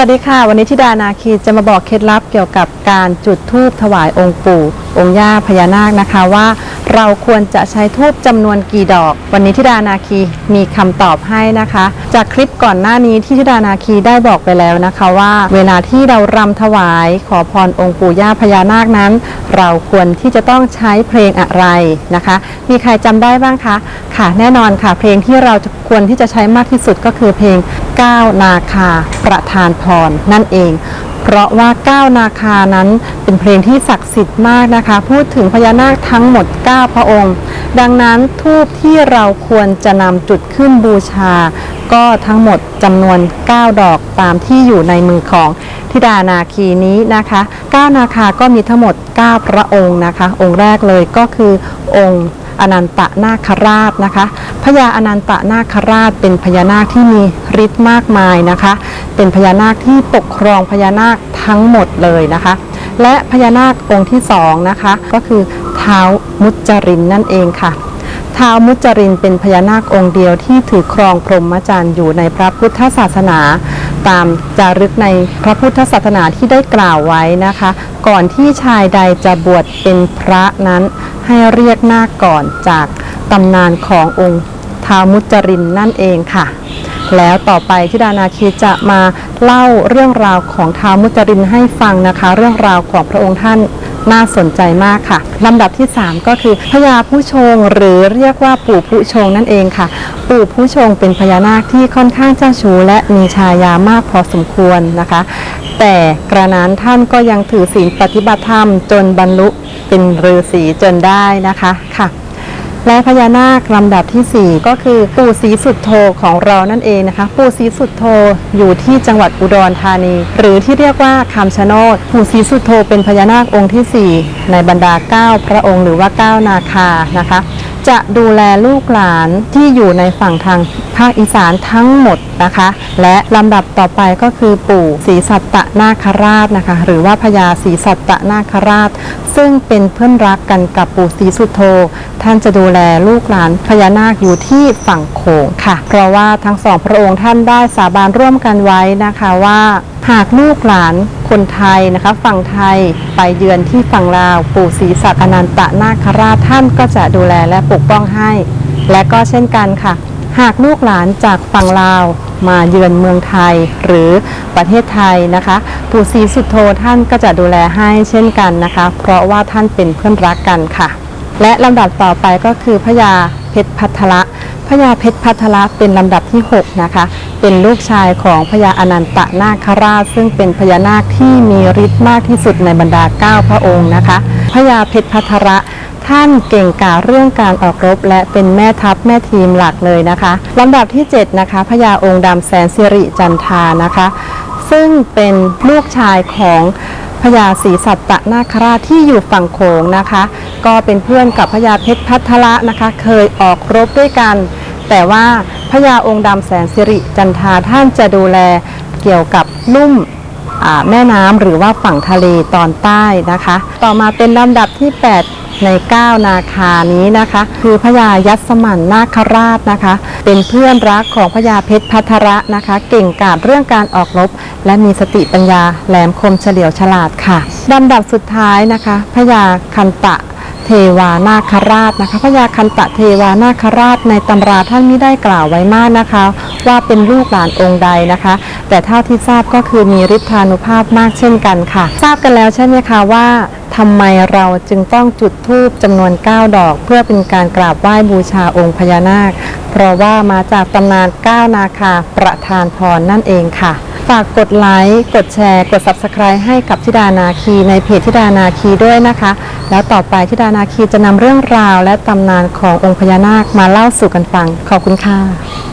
สวัสดีค่ะ วันนี้ธิดานาคีจะมาบอกเคล็ดลับเกี่ยวกับการจุดธูปถวายองค์ปู่ องค์ย่าพญานาคนะคะว่า เราควรจะใช้ธูปจำนวนกี่ดอก วันนี้ธิดานาคีมีคำตอบให้นะคะ จากคลิปก่อนหน้านี้ที่ธิดานาคีได้บอกไปแล้วนะคะว่า เวลาที่เรารำถวายขอพรองค์ปู่ย่าพญานาคนั้น เราควรที่จะต้องใช้เพลงอะไรนะคะ มีใครจำได้บ้างคะค่ะแน่นอนค่ะ เพลงที่เราจะควรที่จะใช้มากที่สุดก็คือเพลงก้าวนาคาประทานพรนั่นเอง เพราะว่าก้าวนาคานั้นเป็นเพลงที่ศักดิ์สิทธิ์มากนะคะ พูดถึงพญานาคทั้งหมด 9 พระองค์ ดังนั้นทูบที่เราควรจะนำจุดขึ้นบูชา ก็ทั้งหมดจำนวน 9 ดอกตามที่อยู่ในมือของธิดานาคีนี้นะคะ 9 นาคาก็มีทั้งหมด 9 พระองค์นะคะ องค์แรกเลยก็คือองค์ อนันตนาคราชนะคะพญาอนันตนาคราชเป็นพญานาคที่มีฤทธิ์มากมายนะคะ เป็นพญานาคที่ปกครองพญานาคทั้งหมดเลยนะคะ และพญานาคองค์ที่สองนะคะก็คือเท้ามุจจรินนั่นเองค่ะท้าวมุจรินเป็นพญานาคองค์เดียวที่ถือครองพรหมจรรย์อยู่ในพระพุทธศาสนา ตามจารึกในพระพุทธศาสนาที่ได้กล่าวไว้นะคะ ก่อนที่ชายใดจะบวชเป็นพระนั้น ให้เรียกหน้าก่อนจากตำนานขององค์ท้าวมุจรินนั่นเองค่ะ แล้วต่อไปที่ดานาคีจะมาเล่าเรื่องราวของท้าวมุจรินให้ฟังนะคะ เรื่องราวของพระองค์ท่านน่าสนใจมากค่ะลำดับที่ 3 ก็คือพญาผู้ชง หรือเรียกว่าปู่ผู้ชงนั่นเองค่ะ ปู่ผู้ชงเป็นพญานาคที่ค่อนข้างเจ้าชู้และมีชายามากพอสมควรนะคะ แต่กระนั้นท่านก็ยังถือศีลปฏิบัติธรรมจนบรรลุเป็นฤาษีจนได้นะคะค่ะ และพญานาคลำดับทีสี่ 4 ก็คือปู่ศรีสุดโทของเรานั่นเองนะคะ ปู่ศรีสุดโทอยู่ที่จังหวัดอุดรธานี หรือที่เรียกว่าคำชะโนดปู่ศรีสุดโทเป็นพญานาคองค์ทีสี่4 ในบรรดา 9 พระองค์หรือว่า 9 นาคานะคะ จะดูแลลูกหลานที่อยู่ในฝั่งทางภาคอีสานทั้งหมดนะคะ และลำดับต่อไปก็คือปู่ศรีสัตตนาคราชนะคะ หรือว่าพญาศรีสัตตนาคราช ซึ่งเป็นเพื่อนรักกันกับปู่ศรีสุโธท่านจะดูแลลูกหลานพญานาคอยู่ที่ฝั่งโขงค่ะ เพราะว่าทั้งสองพระองค์ท่านได้สาบานร่วมกันไว้นะคะว่า หากลูกหลานคนไทยนะคะฝั่งไทยไปเยือนที่ฝั่งลาว ปู่ศรีสัตอนันตนาคราชท่านก็จะดูแลและปกป้องให้ และก็เช่นกันค่ะ หากลูกหลานจากฝั่งลาวมาเยือนเมืองไทยหรือประเทศไทยนะคะ ปู่ศรีสุโธท่านก็จะดูแลให้เช่นกันนะคะ เพราะว่าท่านเป็นเพื่อนรักกันค่ะ และลำดับต่อไปก็คือพญาเพชรพัทละพญาเพชรพัทละเป็นลำดับที่ 6 นะคะ เป็นลูกชายของพญาอนันตนาคราช ซึ่งเป็นพญานาคที่มีฤทธิ์มากที่สุดในบรรดา 9 พระองค์นะคะพญาเพชรพัทระท่านเก่งกาเรื่องการออกรบ และเป็นแม่ทัพแม่ทีมหลักเลยนะคะลำดับที่ 7 นะคะพญาองค์ดำแสนสิริจันทานะคะ ซึ่งเป็นลูกชายของพญาศรีสัตตนาคราชที่อยู่ฝั่งโขงนะคะ ก็เป็นเพื่อนกับพญาเพชรพัทละนะคะ เคยออกรบด้วยกัน แต่ว่า พญาองค์ดำแสนสิริจันทาท่านจะดูแลเกี่ยวกับลุ่มแม่น้ำหรือว่าฝั่งทะเลตอนใต้นะคะ ต่อมาเป็นลำดับที่ 8 ใน 9 นาคานี้นะคะ คือพญายัสมันนาคราชนะคะ เป็นเพื่อนรักของพญาเพชรพัทระนะคะ เก่งกาจเรื่องการออกรบ และมีสติปัญญาแหลมคมเฉลียวฉลาดค่ะลำดับสุดท้ายนะคะพญาคันตะ เทวานาคราชนะคะพญาคันตะเทวานาคราชในตำราท่านไม่ได้กล่าวไว้มากนะคะ ว่าเป็นลูกหลานองค์ใดนะคะ แต่เท่าที่ทราบก็คือมีฤทธานุภาพมากเช่นกันค่ะ ทราบกันแล้วใช่ไหมคะว่าทำไมเราจึงต้องจุดธูปจำนวน 9 ดอก เพื่อเป็นการกราบไหว้บูชาองค์พญานาค เพราะว่ามาจากตำนาน 9 นาคาประทานพรนั่นเองค่ะ ฝากกดไลค์กดแชร์ กด Subscribe ให้กับธิดานาคีในเพจธิดานาคีด้วยนะคะ แล้วต่อไปธิดานาคีจะนำเรื่องราวและตำนานขององค์พญานาคมาเล่าสู่กันฟัง ขอบคุณค่ะ